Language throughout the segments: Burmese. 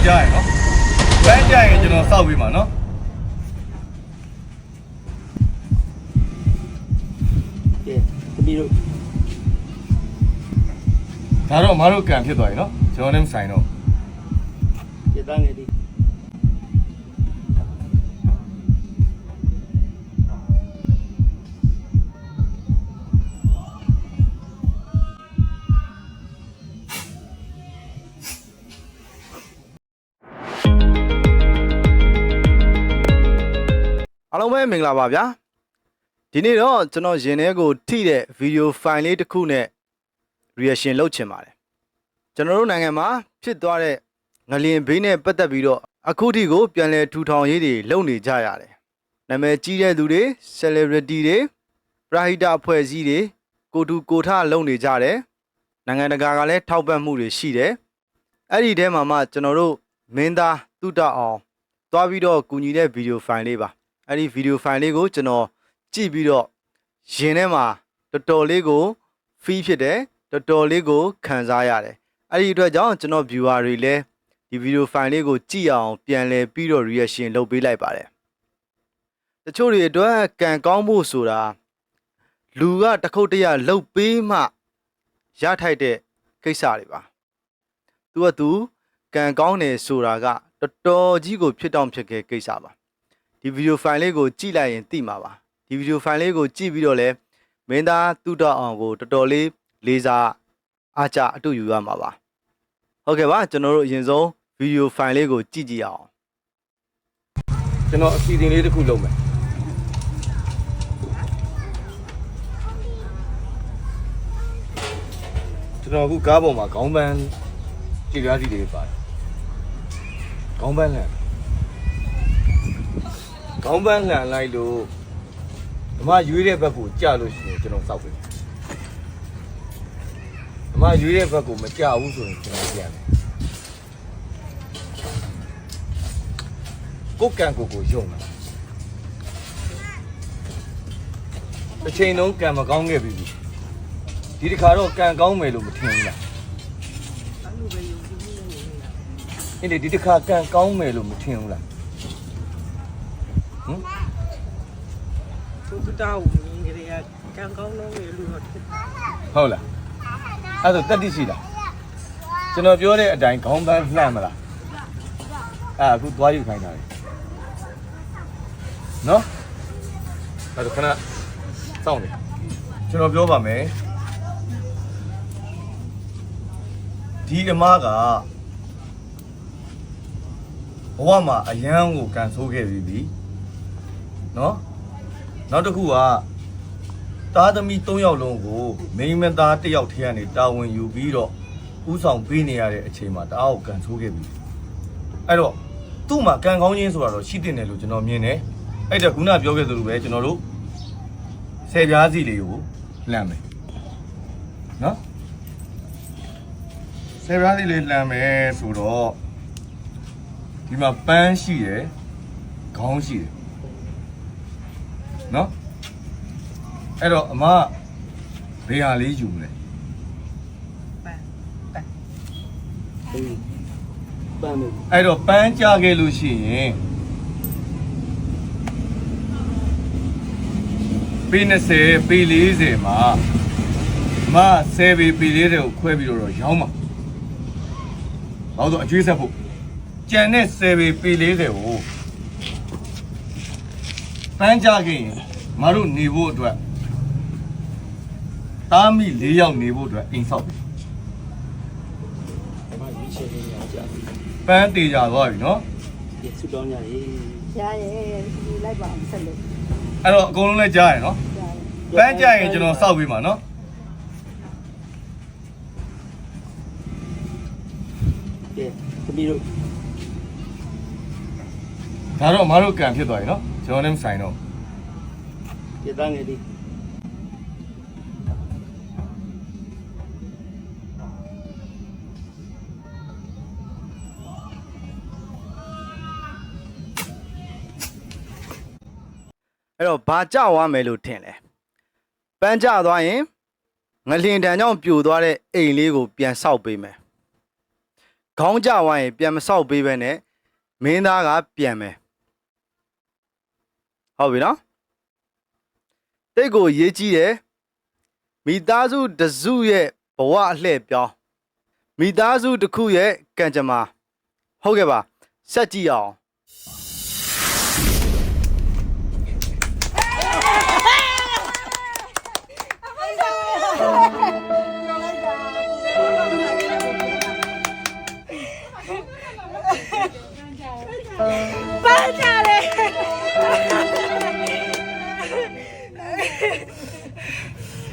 လည်းကြားရနော်ပန်းကြရင်ကျွန်တော်စောက်ပေးမှာနော်ကဲသမီးတို့ဒါတော့မတို့ကံဖြစ်သွားပြီနော်ကျွန်တော်လည်းမဆိုင်တော့ပြသားငယ်လေး အားလုံးပဲမင်္ဂလာပါဗျာဒီနေ့တော့ကျွန်တော်ရင်ထဲကိုထိတဲ့ဗီဒီယိုဖိုင်လေးတစ်ခုနဲ့ reaction လုပ်ချင်ပါတယ်ကျွန်တော်တို့နိုင်ငံမှာဖြစ်သွားတဲ့ငလျင်ဘေးနဲ့ပတ်သက်ပြီးတော့အခုထိကိုပြန်လည်ထူထောင်ရေးတွေလုပ်နေကြရတယ်နာမည်ကြီးတဲ့သူတွေ celebrity တွေပရာဟိတအဖွဲ့အစည်းတွေကိုတူကိုထလုပ်နေကြတယ်နိုင်ငံတကာကလည်းထောက်ပံ့မှုတွေရှိတယ်အဲ့ဒီထဲမှာမှကျွန်တော်တို့မင်းသားတုတအောင်သွားပြီးတော့ကူညီတဲ့ဗီဒီယိုဖိုင်လေးပါ အဲ့ဒီဗီဒီယိုဖိုင်လေးကိုကျွန်တော်ကြည့်ပြီးတော့ရင်ထဲမှာတော်တော်လေးကို feel ဖြစ်တယ်တော်တော်လေးကိုခံစားရတယ်အဲ့ဒီအတွက်ကြောင့်ကျွန်တော် viewer တွေလည်းဒီဗီဒီယိုဖိုင်လေးကိုကြည့်အောင်ပြန်လည်ပြီးတော့ reaction လုပ်ပေးလိုက်ပါတယ်တချို့တွေအတွက်ကံကောင်းဖို့ဆိုတာလူကတစ်ခုတ်တရလှုပ်ပေးမှရထိုက်တဲ့ကိစ္စတွေပါသူကသူကံကောင်းတယ်ဆိုတာကတော်တော်ကြီးကိုဖြစ်တောင်ဖြစ်ခဲ့ကိစ္စပါ ဒီဗီဒီယိုဖိုင်လေးကိုကြည့်လိုက်ရင်သိမှာပါဒီဗီဒီယိုဖိုင်လေးကိုကြည့်ပြီးတော့လဲမင်းသားတူတော့အောင်ကိုတော်တော်လေးလေးစားအားကြအတူယူရမှာပါဟုတ်ကဲ့ပါကျွန်တော်တို့အရင်ဆုံးဗီဒီယိုဖိုင်လေးကိုကြည့်ကြည့်အောင်ကျွန်တော်အစီအစဉ်လေးတစ်ခုလုပ်မယ်ကျွန်တော်အခုကားပေါ်မှာခေါင်းပန်းကြည်ပြားစီလေးပါတယ်ခေါင်းပန်းလန် ခေါင်းပန်းလန်လိုက်လို့ဓမ္မရွေးတဲ့ဘက်ကိုကြာလို့ရှိရင်ကျွန်တော်စောက်ပေးမယ်ဓမ္မရွေးတဲ့ဘက်ကိုမကြာဘူးဆိုရင်ကျွန်တော်ပြန်တယ်ကိုယ်ကံကိုယ်ကိုယုံတာတစ်ချိန်လုံးကံမကောင်းခဲ့ပြီဒီတစ်ခါတော့ကံကောင်းမယ်လို့မထင်ဘူးလားအဲ့ဒီဒီတစ်ခါကံကောင်းမယ်လို့မထင်ဘူးလားဟမ် သူ ကတောင်းနေကြတယ်ကံကောင်းလုံးရဲ့လူတော့ဟုတ်လားအဲ့ဒါတက်တိရှိလားကျွန်တော်ပြောတဲ့အတိုင်းခေါင်းပန်းလှမ်းမလားအဲ့အခုသွားယူခိုင်းတာလေနော်အဲ့ဒါခဏစောင့်နေကျွန်တော်ပြောပါမယ်ဒီအမကဘဝမှာအယမ်းကိုကန်ဆိုးခဲ့ပြီးပြီနော် နောက်တစ်ခုကသားသမီး၃ယောက်လုံးကိုမိန်းမသားတစ်ယောက်ထဲကနေတာဝန်ယူပြီးတော့ဥဆောင်ပေးနေရတဲ့အချိန်မှာတအားကိုကန်ဆိုးခဲ့ပြီအဲ့တော့သူ့မှာကံကောင်းခြင်းဆိုတာတော့ရှိတင်တယ်လို့ကျွန်တော်မြင်တယ်အဲ့ဒါခုနပြောခဲ့သလိုပဲကျွန်တော်တို့ဆယ်ပြားစီလေးကိုလှမ်းမယ်နော်ဆယ်ပြားစီလေးလှမ်းမယ်ဆိုတော့ဒီမှာပန်းရှိတယ်ခေါင်းရှိတယ် နော်အဲ့တော့အမဘေးဟာလေးယူမလဲပန်းပန်းအေးပန်းမယ်အဲ့တော့ပန်းကြခဲ့လို့ရှိရင်ပေ20ပေ40မှာအမ10ပေပေ40ကိုခွဲပြီးတော့ရောင်းမှာဘာလို့ဆိုအကျွေးဆက်ဖို့ကြံတဲ့10ပေပေ40ကို ပန်းကြခဲ့ရင်မတို့နေဖို့အတွက်သားမိ၄ယောက်နေဖို့အတွက်အိမ်ဆောက်ပြီဒီမှာရွေးချယ်နေရကြပြီပန်းတေကြသွားပြီနော်ဒီဆူတောင်းကြရေးရရဲ့ဒီလိုက်ပါအောင်ဆက်လို့အဲ့တော့အကုန်လုံးလည်းကြားရယ်နော်ရပန်းကြရင်ကျွန်တော်စောက်ပေးမှာနော်ကဲသမီးတို့ဒါတော့မတို့ကံဖြစ်သွားပြီနော် ကျွန်တော်လည်းမဆိုင်တော့ပြသားငယ်လေးအဲ့တော့ဘာကြွားမယ်လို့ထင်လဲပန်းကြသွားရင်ငလျင်တန်ကြောင့်ပြိုသွားတဲ့အိမ်လေးကိုပြန်ဆောက်ပေးမယ်ခေါင်းကြဝိုင်းရင်ပြန်မဆောက်ပေးပဲနဲ့မင်းသားကပြန်မယ် ဟုတ်ပြီနော်တိတ်ကိုရေးကြည့်တယ်မိသားစုတစ်စုရဲ့ဘဝအလှည့်ပြောင်းမိသားစုတစ်ခုရဲ့ကံကြမ္မာဟုတ်ကဲ့ပါဆက်ကြည့်အောင်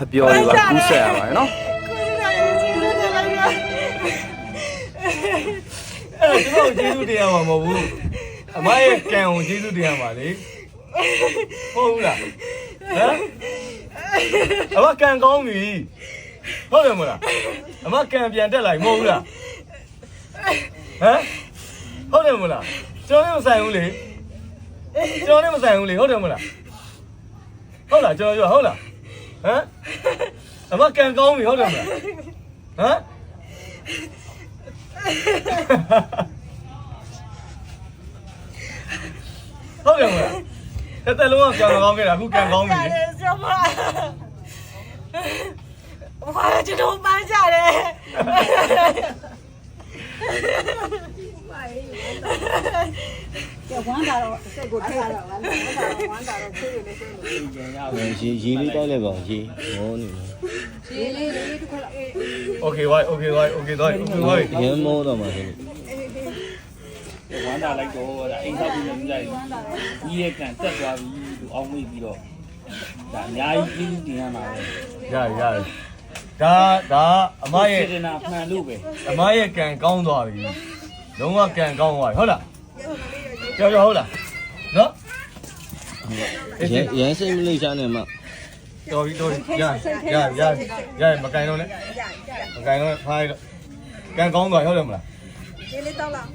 အပြော်လေးပါကူးဆက်ရပါတယ်နော်ကိုယ်တိုင်ရေးကြည့်လို့လည်းလိုက်တာအဲ့တော့ကျွန်တော်ကျေးဇူးတရားမှာမဟုတ်ဘူးအမရဲ့ကံကိုကျေးဇူးတရားမှာလေဟုတ်ဘူးလားဟမ်အမကံကောင်းပြီဟုတ်တယ်မလားအမကံပြန်တက်လာပြီမဟုတ်ဘူးလားဟမ်ဟုတ်တယ်မလားကျွန်တော်လည်းမဆိုင်ဘူးလေကျွန်တော်လည်းမဆိုင်ဘူးလေဟုတ်တယ်မလားဟုတ်လားကျွန်တော်ပြောဟုတ်လား ဟမ်အမကံကောင်းပြီဟုတ်တယ်မလားဟမ်ဟုတ်တယ်မလားတစ်သက်လုံးကကံကောင်းခဲ့တာအခုကံကောင်းပြီလေတယ်ဆရာမဘာကျွန်တော်ပန်းကြတယ်ကျ ဝမ်းသာတော့စိတ်ကိုထည့်ရတော့ဝမ်းသာတော့ဝမ်းသာတော့ဖြည့်ရလို့ဆိုရေရေလေးတိုက်လိုက်ပါဦးရေဟောနေလို့ရေလေးလေးတစ်ခါအေး Okay why okay why okay why okay why ရမ်းမောတော့မှာဆိုလို့ဝမ်းသာလိုက်တော့ဒါအိမ်ဆောက်ပြီးနေလိုက်ကြီးရဲ့ကန်တက်သွားပြီသူအောင်မိပြီးတော့ဒါအများကြီးပြင်းတင်ရမှာပဲရရရဒါဒါအမရဲ့စေတနာမှန်လို့ပဲအမရဲ့ကံကောင်းသွားပြီလုံးဝကံကောင်းသွားပြီဟုတ်လား ကြောက်ကြောက်ဟုတ်လားနော်ရမ်းရမ်းစိတ်မလေးရှားနေမှာတော်ပြီတော်ပြီရရရရမကန်တော့နဲ့မကန်တော့ဖိုင်းတော့ကံကောင်းသွားဟုတ်တယ်မလားဒီလေးတော့လား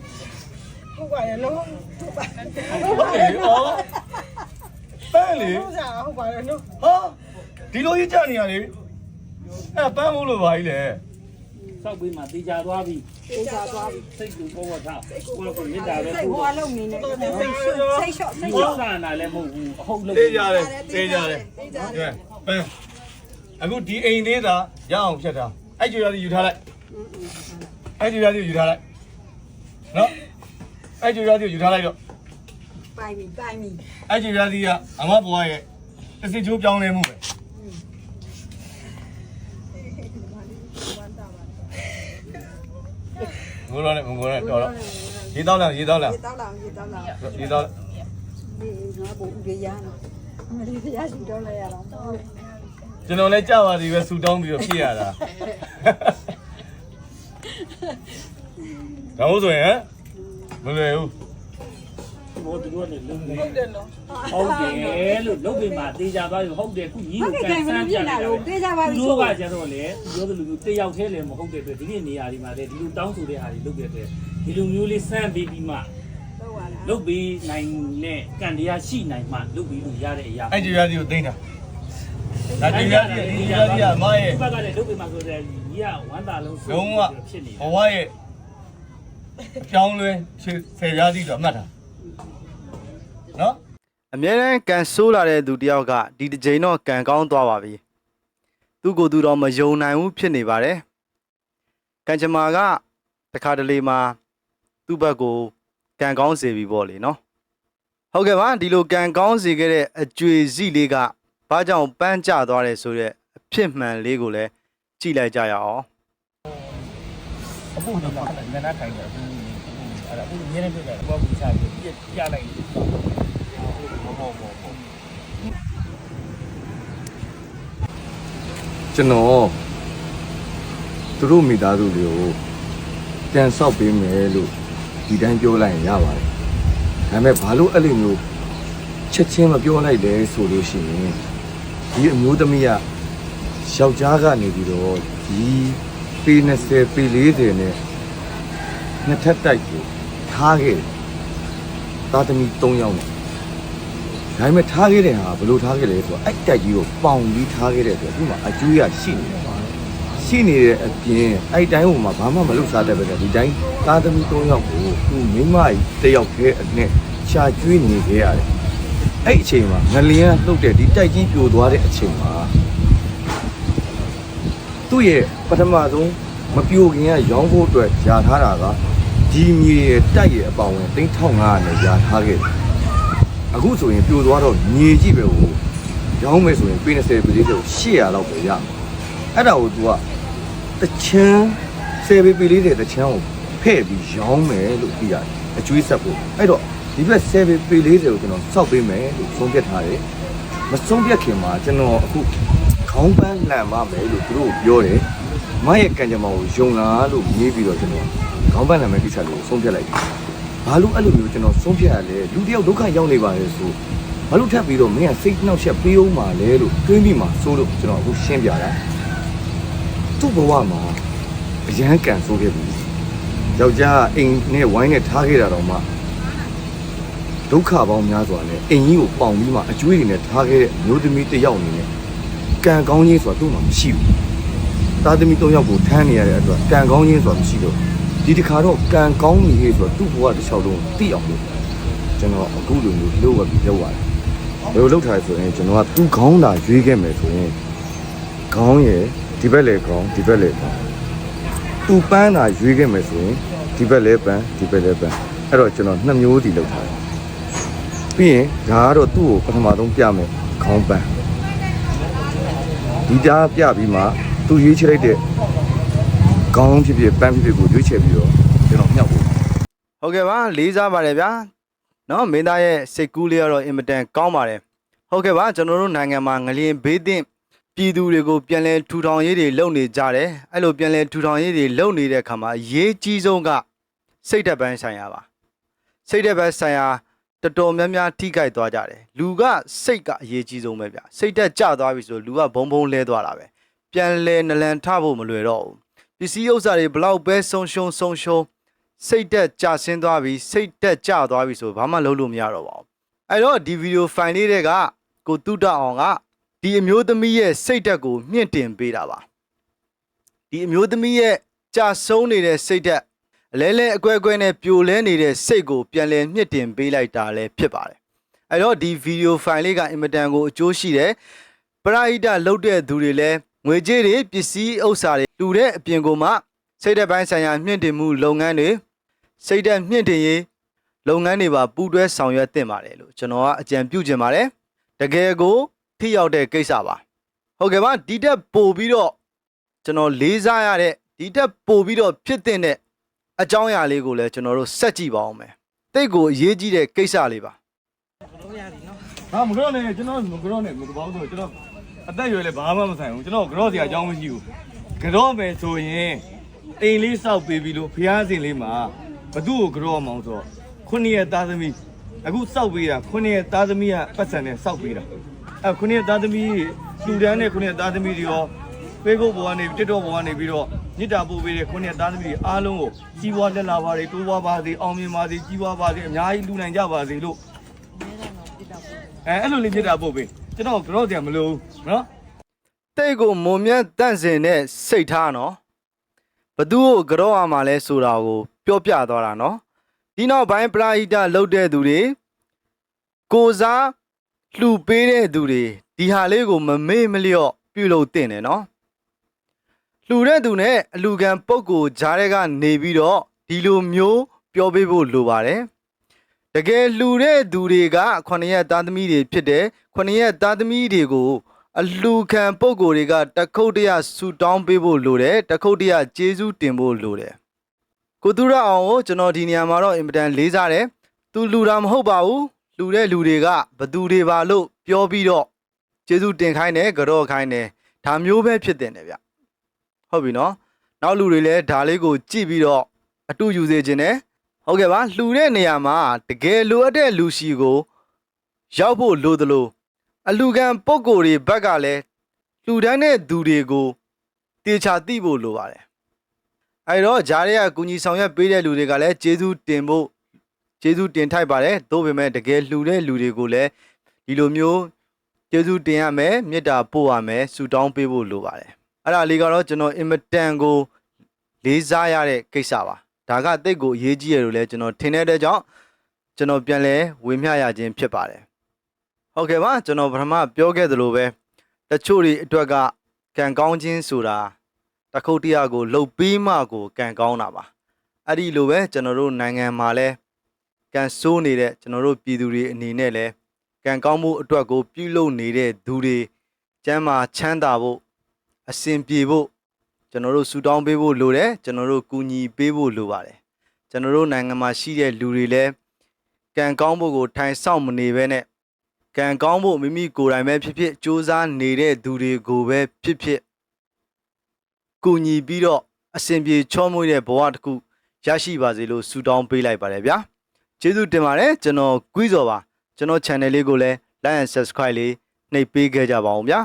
ဟုတ်ပါရဲ့နော်ဟုတ်ပါဟုတ်တယ်ဩပန်းလေဟုတ်စားဟုတ်ပါရဲ့နော်ဟာဒီလိုကြီးကြနေရလေအဲ့ပန်းမို့လို့ပါကြီးလေ ဆောက်ပြီးမှတေချာသွားပြီသေချာသွားပြီစိတ်ကူပေါ်ပေါ်ထားကိုယ်ကိုမြစ်တာပဲစိတ်ကိုဟောယ်လုံးနေနေစိတ်စိတ်ဆိုးစိတ်လျှော့စိတ်ကိုလျှော့ယ်ကနာလည်းမဟုတ်ဘူးအဟုတ်လို့သေးကြတယ်သေးကြတယ်ကဲပန်းအခုဒီအိမ်သေးတာရအောင်ဖြတ်ထားအဲ့ကြွရသည်ယူထားလိုက်အဲ့ကြွရသည်ယူထားလိုက်နော်အဲ့ကြွရသည်ယူထားလိုက်တော့ပိုင်ပြီပိုင်ပြီအဲ့ကြွရသည်ကအမဘွားရဲ့တစ်စစ်ချိုးပြောင်းလဲမှုပဲ ငိုတော့လည်းငိုတော့တော်တော့ရေတောက်လာရေတောက်လာရေတောက်လာရေတောက်လာရေတောက်ဒီငါဘုံရေရနော်အမလေးရရှိတော့လဲရတော့ကျွန်တော်လည်းကြောက်ပါသေးပဲဆူတောင်းပြီးတော့ဖြစ်ရတာဒါမို့ဆိုရင်မလွယ်ဘူး ဘောသူတို့လည်းလုံးနေဟုတ်တယ်နော်ဟုတ်တယ်လို့လုပ်ပြီးမှတေချာသွားပြီဟုတ်တယ်ခုကြီးဟုတ်ကိုကဲ့ကန်ကဲမဆန်းပြပြစ်နေလာတယ်လို့တေးကြပါပြီသူတို့ကကျတော့လေပြောသလိုမျိုးတယောက်တည်းလည်းမဟုတ်တဲ့အတွက်ဒီနေ့နေရာဒီမှာလေဒီလိုတောင်းဆိုတဲ့ဟာတွေလုပ်တဲ့အတွက်ဒီလိုမျိုးလေးစမ်းပြီးပြီးမှတော့ပါလားလုပ်ပြီးနိုင်တဲ့ကံတရားရှိနိုင်မှလုပ်ပြီးလို့ရတဲ့အရာအဲ့ကြွရသည်ကိုသိမ်းတာဒါကြွရသည်ဒီကြွရသည်ကအမရဲ့ဘက်ကလည်းလုပ်ပြီးမှဆိုတဲ့ကြီးကဝမ်းသာလုံးလုံးဝဖြစ်နေဘဝရဲ့အပြောင်းလဲဆယ်ရာသီးတော့မှတ်တာ နော်အမြဲတမ်းကန်ဆိုးလာတဲ့သူတယောက်ကဒီတစ်ချိန်တော့ကန်ကောင်းသွားပါပြီသူကိုယ်သူတော့မယုံနိုင်ဘူးဖြစ်နေပါတယ်ကန်ချမာကတခါတလေမှာသူ့ဘက်ကိုကန်ကောင်းစေပြီပေါ့လေနော်ဟုတ်ကဲ့ပါဒီလိုကန်ကောင်းစေခဲ့တဲ့အကျွေစီလေးကဘာကြောင့်ပန်းကျသွားတယ်ဆိုတော့အဖြစ်မှန်လေးကိုလည်းကြည့်လိုက်ကြရအောင်အခုဒီမှာငနာထိုင်တယ်အခုအဲ့ဒါအခုမြင်းနေပြတယ်ဘောဘူးချပြီးပြပြလိုက်တယ် ဘောဘောဘောဘောကျွန်တော်သူတို့မိသားစုတွေကိုပြန်ဆောက်ပေးမယ်လို့ဒီတိုင်းပြောလိုက်ရင်ရပါတယ်ဒါပေမဲ့ဘာလို့အဲ့လိုမျိုးချက်ချင်းမပြောလိုက်လဲဆိုလို့ရှိရင်ဒီအမျိုးသမီးကယောက်ျားကနေပြီးတော့ဒီပေ20ပေ40နဲ့နှစ်ထပ်တိုက်ကိုထားခဲ့တယ်သားသမီး3ယောက်နဲ့ ဒါပေမဲ့ထားခဲ့တဲ့ဟာဘယ်လိုထားခဲ့လဲဆိုတော့အဲ့တက်ကြီးကိုပေါင်ပြီးထားခဲ့တဲ့အတွက်ဒီမှာအကျွေးရရှိနေတယ်ရှရှိနေတဲ့အပြင်အဲ့တိုင်းဟိုမှာဘာမှမလုပ်စားတတ်ပဲဒီတိုင်းသားသမီး၃ယောက်ကိုသူမိမကြီးတစ်ယောက်တည်းအနဲ့ရှာကျွေးနေခဲ့ရတယ်အဲ့အချိန်မှာငလျင်ကလှုပ်တဲ့ဒီတိုက်ကြီးပြိုသွားတဲ့အချိန်မှာသူ့ရဲ့ပထမဆုံးမပြိုခင်ကရောင်းဖို့အတွက်ယာထားတာကဒီမြေရဲ့တိုက်ရဲ့အပေါင်းဝင်3500နဲ့ယာထားခဲ့တယ် အခုဆိုရင်ပြိုသွားတော့မြေကြီးပဲဟိုရောင်းမယ်ဆိုရင်ပေ20ပေလေးဆို800လောက်ပဲရမယ်အဲ့ဒါကို तू ကတချမ်း10ပေပေလေးတဲ့တချမ်းကိုဖဲ့ပြီးရောင်းမယ်လို့သိရတယ်အကျွေးဆက်ဖို့အဲ့တော့ဒီဘက်10ပေပေလေးတွေကိုကျွန်တော်စောက်ပေးမယ်လို့ဆုံးဖြတ်ထားတယ်မဆုံးဖြတ်ခင်မှာကျွန်တော်အခုခေါင်းပန်းလှန်ပါမယ်လို့သူတို့ပြောတယ်မရဲ့ကံကြမ္မာကိုယုံလားလို့မေးပြီးတော့ကျွန်တော်ခေါင်းပန်းလှန်မယ်ကိစ္စလေးကိုဆုံးဖြတ်လိုက်တယ် ဘာလို့အဲ့လိုမျိုးကျွန်တော်ဆုံးဖြတ်ရလဲလူတယောက်ဒုက္ခရောက်နေပါလေဆိုဘာလို့ထပ်ပြီးတော့မင်းကစိတ်နှောက်ယှက်ပေးအောင်ပါလဲလို့တွေးပြီးမှစိုးလို့ကျွန်တော်အခုရှင်းပြတာသူ့ဘဝမှာအရန်ကန်ဆိုးခဲ့ပြီယောက်ျားအိမ်နဲ့ဝိုင်းနဲ့ထားခဲ့တာတော့မှဒုက္ခပေါင်းများစွာနဲ့အိမ်ကြီးကိုပေါင်ပြီးမှအကျွေးတွေနဲ့ထားခဲ့တဲ့မျိုးသမီးတစ်ယောက်အနေနဲ့ကံကောင်းခြင်းဆိုတာသူ့မှာမရှိဘူးသားသမီး၃ယောက်ကိုထမ်းနေရတဲ့အတွက်ကံကောင်းခြင်းဆိုတာမရှိတော့ ဒီတစ်ခါတော့ကံကောင်းနေပြီဆိုတော့သူ့ဘဝတစ်လျှောက်လုံးသိအောင်လို့ကျွန်တော်အခုလိုမျိုးလှုပ်ဝက်ပြီးလုပ်ရတယ်ဘယ်လိုလုပ်ထားလဲဆိုရင်ကျွန်တော်ကသူ့ခေါင်းသာရွေးခဲ့မယ်ဆိုရင်ခေါင်းရယ်ဒီဘက်လည်းခေါင်းဒီဘက်လည်းခေါင်းသူ့ပန်းသာရွေးခဲ့မယ်ဆိုရင်ဒီဘက်လည်းပန်းဒီဘက်လည်းပန်းအဲ့တော့ကျွန်တော်နှစ်မျိုးစီလုပ်ထားတယ်ပြီးရင်ဒါကတော့သူ့ကိုပထမဆုံးပြမယ်ခေါင်းပန်းဒီကြားပြပြီးမှသူရွေးချယ်လိုက်တဲ့ ခေါင်းဖြစ်ဖြစ်ပန်းဖြစ်ဖြစ်ကိုရွေးချယ်ပြီးတော့ကျွန်တော်မြောက်ဖို့ဟုတ်ကဲ့ပါလေးစားပါတယ်ဗျာနော်မင်းသားရဲ့စိတ်ကူးလေးကတော့အင်မတန်ကောင်းပါတယ်ဟုတ်ကဲ့ပါကျွန်တော်တို့နိုင်ငံမှာငလျင်ဘေးသင့်ပြည်သူတွေကိုပြန်လဲထူထောင်ရေးတွေလုပ်နေကြတယ်အဲ့လိုပြန်လဲထူထောင်ရေးတွေလုပ်နေတဲ့အခါမှာအရေးကြီးဆုံးကစိတ်ဓာတ်ပိုင်းဆိုင်ရာပါစိတ်ဓာတ်ပိုင်းဆိုင်ရာတော်တော်များများထိခိုက်သွားကြတယ်လူကစိတ်ကအရေးကြီးဆုံးပဲဗျာစိတ်ဓာတ်ကျသွားပြီဆိုလူကဘုံဘုံလဲသွားတာပဲပြန်လဲနလန်ထဖို့မလွယ်တော့ဘူး ပစ္စည်းဥစ္စာတွေဘလောက်ပဲဆုံးရှုံးဆုံးရှုံးစိတ်တက်ကြဆင်းသွားပြီစိတ်တက်ကြသွားပြီဆိုဘာမှလုပ်လို့မရတော့ပါဘူးအဲ့တော့ဒီဗီဒီယိုဖိုင်လေးတွေကကိုတုတအောင်ကဒီအမျိုးသမီးရဲ့စိတ်တက်ကိုမြင့်တင်ပေးတာပါဒီအမျိုးသမီးရဲ့ကြာဆုံးနေတဲ့စိတ်တက်အလဲလဲအကွဲအကွဲနဲ့ပြိုလဲနေတဲ့စိတ်ကိုပြန်လဲမြင့်တင်ပေးလိုက်တာလည်းဖြစ်ပါတယ်အဲ့တော့ဒီဗီဒီယိုဖိုင်လေးကအင်မတန်ကိုအကျိုးရှိတယ်ပရာဟိတလုပ်တဲ့သူတွေလည်း ငွေကြေးတွေပစ္စည်းဥစ္စာတွေလူတဲ့အပြင်ကိုမှစိတ်တက်ပိုင်းဆိုင်ရာမြင့်တင်မှုလုပ်ငန်းတွေစိတ်ဓာတ်မြင့်တင်ရေးလုပ်ငန်းတွေပါပူးတွဲဆောင်ရွက်တင်ပါတယ်လို့ကျွန်တော်ကအကြံပြုချင်ပါတယ်တကယ်ကိုထိရောက်တဲ့ကိစ္စပါဟုတ်ကဲ့ပါဒီတက်ပို့ပြီးတော့ကျွန်တော်လေးစားရတဲ့ဒီတက်ပို့ပြီးတော့ဖြစ်တဲ့အကြောင်းအရာလေးကိုလည်းကျွန်တော်တို့ဆက်ကြည့်ပါအောင်မယ်တိတ်ကိုအရေးကြီးတဲ့ကိစ္စလေးပါလို့ရတယ်နော်ဟာမကြောနဲ့ကျွန်တော်မကြောနဲ့မကောင်းဆိုကျွန်တော် အသက်ရွယ်လည်းဘာမှမဆိုင်ဘူးကျွန်တော်ကြောစရာအကြောင်းမရှိဘူးကြောမယ်ဆိုရင်အိမ်လေးစောက်ပေးပြီးလို့ဖျားစင်လေးမှာဘသူ့ကိုကြောအောင်ဆိုတော့ခုနှစ်ရက်သားသမီးအခုစောက်ပေးတာခုနှစ်ရက်သားသမီးကပတ်စံနဲ့စောက်ပေးတာအဲခုနှစ်ရက်သားသမီးလူတန်းနဲ့ခုနှစ်ရက်သားသမီးတွေရောဖေးဘုတ်ဘောကနေတစ်တော့ဘောကနေပြီးတော့မြစ်တာပို့ပေးတဲ့ခုနှစ်ရက်သားသမီးတွေအားလုံးကိုကြီးပွားလက်လာပါစေတိုးပွားပါစေအောင်မြင်ပါစေကြီးပွားပါစေအများကြီးလူနိုင်ကြပါစေလို့အဲအဲ့လိုလေးပြစ်တာပို့ပေး ကျွန်တော်ကြောစရာမလိုဘူးနော်တိတ်ကိုမုံမြတ်တန့်စင်တဲ့စိတ်ထားနော်ဘသူ့ကိုကြောရမှာလဲဆိုတာကို ပြောပြသွားတာနော်ဒီနောက်ပိုင်းပရာဟိတလုပ်တဲ့သူတွေကိုစားလှူပေးတဲ့သူတွေဒီဟာလေးကိုမမေ့မလျော့ပြုလုပ်တင်တယ်နော်လှူတဲ့သူနဲ့အလူခံပုံကိုဂျားတဲ့ကနေပြီးတော့ဒီလိုမျိုးပြောပေးဖို့လိုပါတယ် တကယ်လှူတဲ့သူတွေကခုနှစ်ရက်သားသမီးတွေဖြစ်တယ်ခုနှစ်ရက်သားသမီးတွေကိုအလူခံပုံကိုယ်တွေကတခုတ်တရဆူတောင်းပေးဖို့လိုတယ်တခုတ်တရကျေးဇူးတင်ဖို့လိုတယ်ကိုသူရအောင်ကိုကျွန်တော်ဒီနေရာမှာတော့အင်မတန်လေးစားတယ်သူလူတာမဟုတ်ပါဘူးလူတဲ့လူတွေကဘသူတွေပါလို့ပြောပြီးတော့ကျေးဇူးတင်ခိုင်းတယ်ကြော့ခိုင်းတယ်ဒါမျိုးပဲဖြစ်တင်တယ်ဗျဟုတ်ပြီနော်နောက်လူတွေလည်းဒါလေးကိုကြည့်ပြီးတော့အတူယူစေခြင်းနဲ့ ဟုတ်ကဲ့ပါလှူတဲ့နေရာမှာတကယ်လိုအပ်တဲ့လူရှိကို ရောက်ဖို့လိုသလိုအလူခံပုံကိုယ်တွေဘက်ကလည်းလှူဒန်းတဲ့သူတွေကိုတေချာသိဖို့လိုပါတယ်။အဲတော့ဂျားရဲကကုညီဆောင်ရွက်ပေးတဲ့လူတွေကလည်းကျေးဇူးတင်ဖို့ကျေးဇူးတင်ထိုက်ပါတယ်။သို့ပေမဲ့တကယ်လှူတဲ့လူတွေကိုလည်းဒီလိုမျိုးကျေးဇူးတင်ရမယ်မေတ္တာပို့ရမယ်ဆုတောင်းပေးဖို့လိုပါတယ်အဲ့ဒါလေးကတော့ကျွန်တော်အင်မတန်ကိုလေးစားရတဲ့ကိစ္စပါ ဒါကတိတ်ကိုအရေးကြီးရလို့လဲကျွန်တော်ထင်တဲ့အတွက်ကြောင့်ကျွန်တော်ပြန်လဲဝေမျှရခြင်းဖြစ်ပါတယ်ဟုတ်ကဲ့ပါကျွန်တော်ပထမပြောခဲ့သလိုပဲတချို့တွေအတွက်ကကံကောင်းခြင်းဆိုတာတစ်ခုတ်တရကိုလှုပ်ပြီးမှကိုကံကောင်းတာပါအဲ့ဒီလိုပဲကျွန်တော်တို့နိုင်ငံမှာလဲကံဆိုးနေတဲ့ကျွန်တော်တို့ပြည်သူတွေအနေနဲ့လဲကံကောင်းမှုအတွက်ကိုပြုလုပ်နေတဲ့သူတွေကျမ်းမာချမ်းသာဖို့အစဉ်ပြေဖို့ ကျွန်တော်တို့ဆူတောင်းပေးဖို့လိုတယ်ကျွန်တော်တို့ကူညီပေးဖို့လိုပါတယ်ကျွန်တော်တို့နိုင်ငံမှာရှိတဲ့လူတွေလည်းကံကောင်းဖို့ကိုထိုင်ဆောင်မနေဘဲနဲ့ကံကောင်းဖို့မိမိကိုယ်တိုင်ပဲဖြစ်ဖြစ်စူးစမ်းနေတဲ့သူတွေကိုပဲဖြစ်ဖြစ်ကူညီပြီးတော့အစဉ်ပြေချောမွေ့တဲ့ဘဝတစ်ခုရရှိပါစေလို့ဆုတောင်းပေးလိုက်ပါတယ်ဗျာကျေးဇူးတင်ပါတယ်ကျွန်တော်ကွီးစော်ပါကျွန်တော် channel လေးကိုလည်း like and subscribe လေးနှိပ်ပေးခဲ့ကြပါအောင်ဗျာ